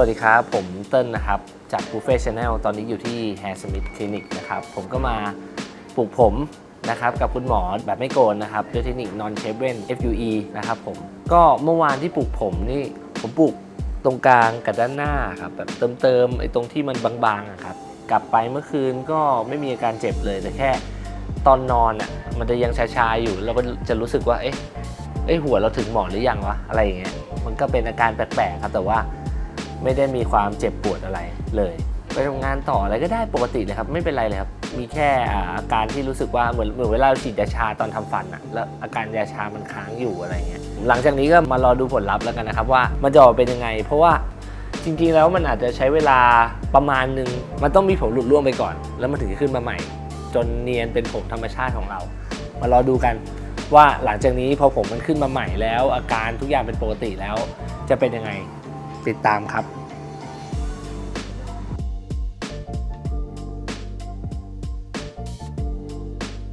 วัสดีครับ ผมเติ้ลนะครับ จาก Buffet Channel ตอนนี้อยู่ที่ Hair Smith Clinic นะครับ ผมก็มาปลูกผมนะครับกับคุณหมอแบบไม่โกนนะครับ ด้วยเทคนิค non shaven FUE นะครับผม ก็เมื่อวานที่ปลูกผมนี่ ผมปลูกตรงกลางกับด้านหน้าครับ แบบเติมๆไอ้ตรงที่มันบางๆอะครับ กลับไปเมื่อคืนก็ไม่มีอาการเจ็บเลยแต่แค่ตอนนอนอะมันจะยังชาๆอยู่แล้วก็จะรู้สึกว่าเอ๊ะเอ้ยหัวเราถึงหมอนหรือยังวะอะไรอย่างเงี้ยมันก็เป็นอาการแปลกๆครับแต่ว่า ไม่ได้มีความเจ็บปวดอะไรเลย ไปทำงานต่ออะไรก็ได้ปกติเลยครับไม่เป็นไรเลยครับมีแค่อาการที่รู้สึกว่าเหมือนเหมือนเวลาฉีดยาชาตอนทำฟันอะแล้วอาการยาชามันค้างอยู่อะไรเงี้ยหลังจากนี้ก็มารอดูผลลัพธ์แล้วกันนะครับว่ามันจะออกเป็นยังไง เพราะว่าจริงๆแล้วมันอาจจะใช้เวลาประมาณหนึ่งมันต้องมีผมหลุดร่วงไปก่อน แล้วมันถึงจะขึ้นมาใหม่ จนเนียนเป็นผมธรรมชาติของเรา มารอดูกันว่าหลังจากนี้พอผมมันขึ้นมาใหม่แล้ว อาการทุกอย่างเป็นปกติแล้วจะเป็นยังไง ติดตามครับ